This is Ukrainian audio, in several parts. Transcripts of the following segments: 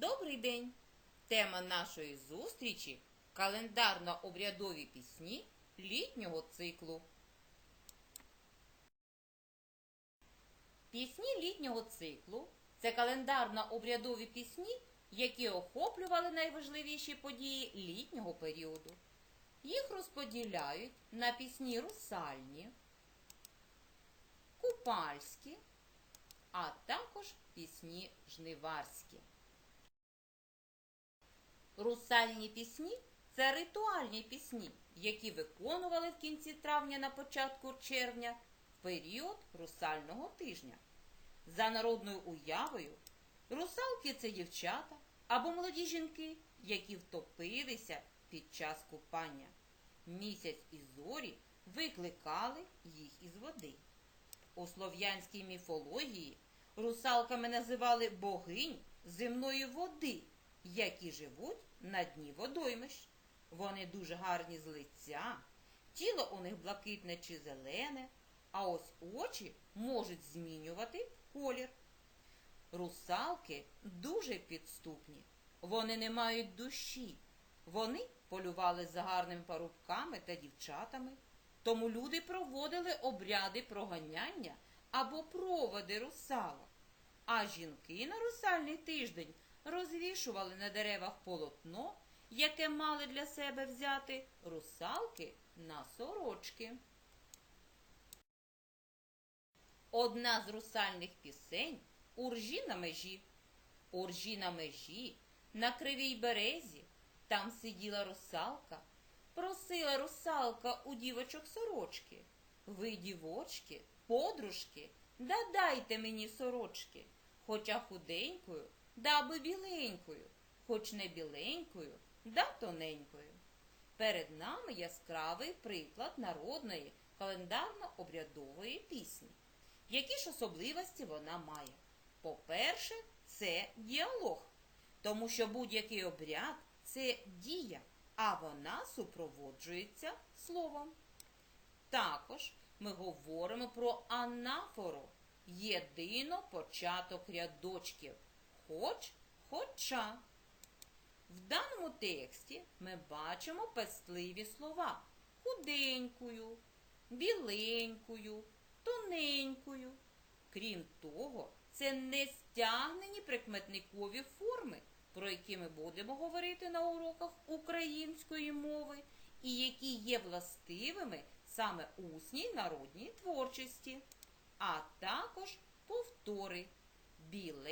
Добрий день! Тема нашої зустрічі календарно-обрядові пісні літнього циклу. Пісні літнього циклу це календарно-обрядові пісні, які охоплювали найважливіші події літнього періоду. Їх розподіляють на пісні русальні, купальські, а також пісні жниварські. Русальні пісні це ритуальні пісні, які виконували в кінці травня на початку червня в період русального тижня. За народною уявою, русалки це дівчата або молоді жінки, які втопилися під час купання. Місяць і зорі викликали їх із води. У слов'янській міфології русалками називали богинь земної води, які живуть на дні водоймищ. Вони дуже гарні з лиця, тіло у них блакитне чи зелене, а ось очі можуть змінювати колір. Русалки дуже підступні, вони не мають душі. Вони полювали за гарними парубками та дівчатами, тому люди проводили обряди проганяння або проводи русалок. А жінки на русальний тиждень розвішували на деревах полотно, яке мали для себе взяти русалки на сорочки. Одна з русальних пісень Уржі на межі. Уржі на межі, на кривій березі, там сиділа русалка, просила русалка у дівочок сорочки. Ви, дівочки, подружки, да дайте мені сорочки, хоча худенькою, да би біленькою, хоч не біленькою, да тоненькою. Перед нами яскравий приклад народної календарно-обрядової пісні. Які ж особливості вона має? По-перше, це діалог, тому що будь-який обряд це дія, а вона супроводжується словом. Також ми говоримо про анафору, єдино початок рядочків, хоч, хоча. В даному тексті ми бачимо пестливі слова худенькою, біленькою, тоненькою. Крім того, це не стягнені прикметникові форми, про які ми будемо говорити на уроках української мови, і які є властивими саме усній народній творчості, а також повтори біленькою,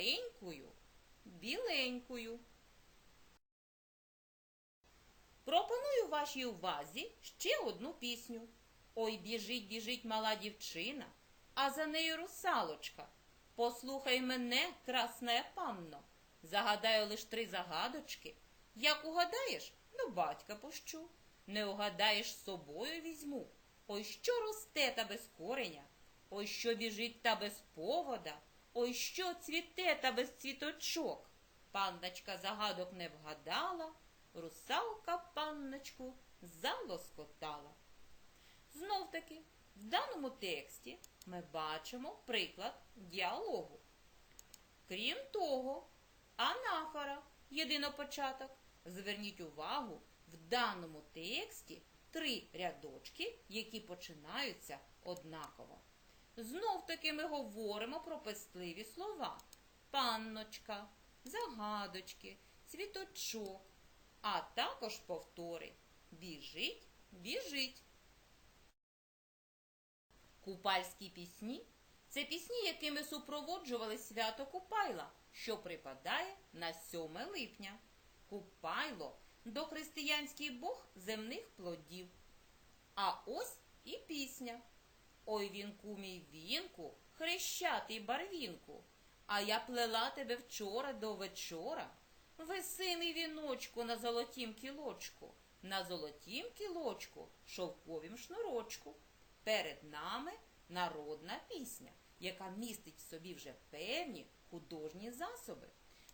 біленькою. Пропоную вашій увазі ще одну пісню. Ой, біжить, біжить мала дівчина, а за нею русалочка. Послухай мене, красна панно, загадаю лиш три загадочки. Як угадаєш, ну батька пущу, не угадаєш собою візьму. Ой, що росте та без кореня, ой, що біжить та без повода, ой, що цвіте та без цвіточок. Панночка загадок не вгадала, русалка панночку залоскотала. Знов таки, в даному тексті ми бачимо приклад діалогу. Крім того, анафора єдинопочаток. Зверніть увагу, в даному тексті три рядочки, які починаються однаково. Знов таки ми говоримо про пестливі слова. Панночка, загадочки, цвіточок, а також повтори біжить, біжить. Купальські пісні це пісні, якими супроводжували свято Купайла, що припадає на 7 липня. Купайло дохристиянський бог земних плодів. А ось і пісня. Ой вінку мій вінку, хрещатий барвінку, а я плела тебе вчора до вечора. Веси мій віночку на золотім кілочку, на золотім кілочку, шовковім шнурочку. Перед нами народна пісня, яка містить в собі вже певні художні засоби.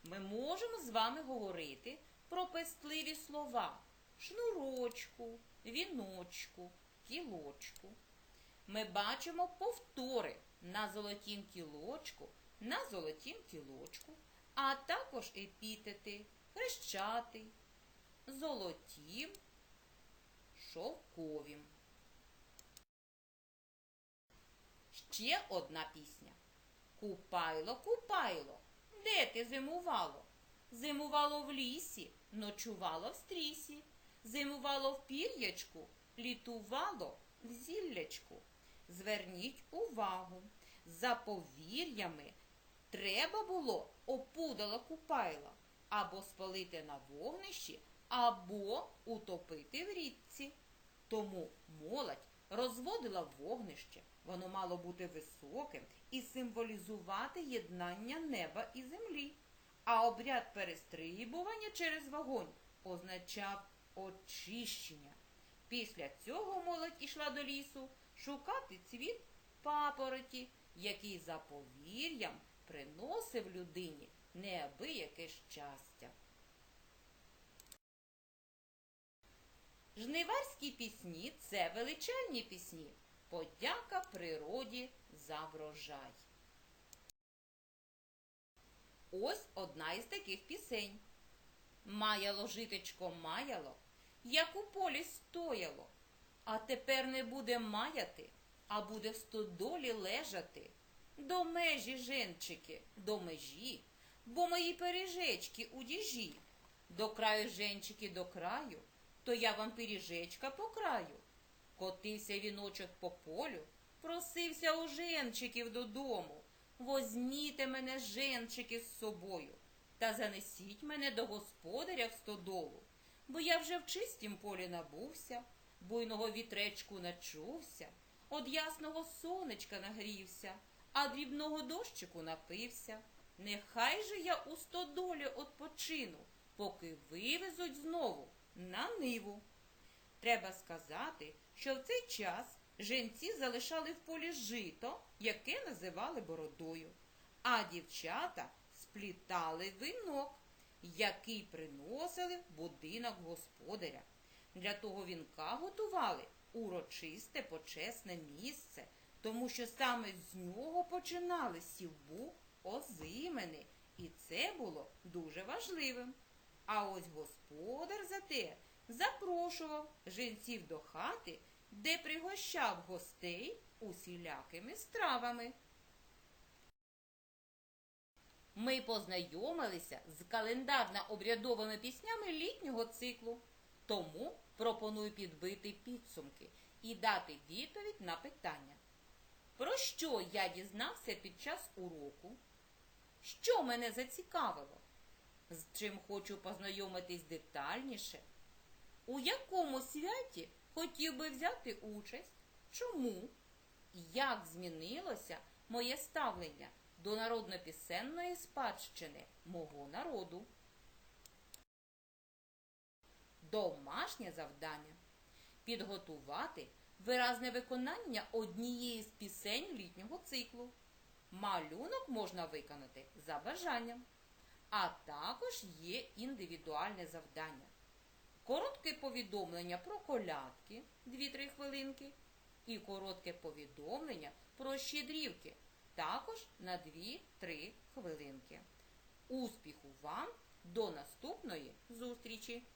Ми можемо з вами говорити про пестливі слова шнурочку, віночку, кілочку. Ми бачимо повтори на золотім кілочку, на золотім кілочку, а також епітети хрещатий, золотім, шовковім. Ще одна пісня. Купайло, купайло, де ти зимувало? Зимувало в лісі, ночувало в стрісі, зимувало в пір'ячку, літувало в зіллячку. Зверніть увагу, за повір'ями треба було опудало купайла або спалити на вогнищі, або утопити в річці. Тому молодь розводила вогнище, воно мало бути високим і символізувати єднання неба і землі. А обряд перестрибування через вогонь означав очищення. Після цього молодь ішла до лісу шукати цвіт папороті, який за повір'ям приносив людині неабияке щастя. Жниварські пісні це величальні пісні. Подяка природі за врожай. Ось одна із таких пісень. Маяло житечко маяло, як у полі стояло, а тепер не буде маяти, а буде в стодолі лежати. До межі, женчики, до межі, бо мої пиріжечки у діжі. До краю, женчики, до краю, то я вам пиріжечка по краю. Котився віночок по полю, просився у женчиків додому. Возьміте мене, женчики, з собою, та занесіть мене до господаря в стодолу, бо я вже в чистім полі набувся, буйного вітречку начувся, од ясного сонечка нагрівся, а дрібного дощику напився. Нехай же я у стодолі odpoчину, поки вивезуть знову на ниву. Треба сказати, що в цей час женці залишали в полі жито, яке називали бородою, а дівчата сплітали вінок, який приносили в будинок господаря. Для того вінка готували урочисте почесне місце, тому що саме з нього починали сівбу озимени, і це було дуже важливим. А ось господар зате запрошував жінців до хати, де пригощав гостей усілякими стравами. Ми познайомилися з календарно-обрядовими піснями літнього циклу, тому пропоную підбити підсумки і дати відповідь на питання. Про що я дізнався під час уроку? Що мене зацікавило? З чим хочу познайомитись детальніше? У якому святі хотів би взяти участь? Чому? Як змінилося моє ставлення до народно-пісенної спадщини мого народу? Домашнє завдання підготувати виразне виконання однієї з пісень літнього циклу. Малюнок можна виконати за бажанням, а також є індивідуальне завдання. Коротке повідомлення про колядки 2-3 хвилинки і коротке повідомлення про щедрівки також на 2-3 хвилинки. Успіху вам! До наступної зустрічі!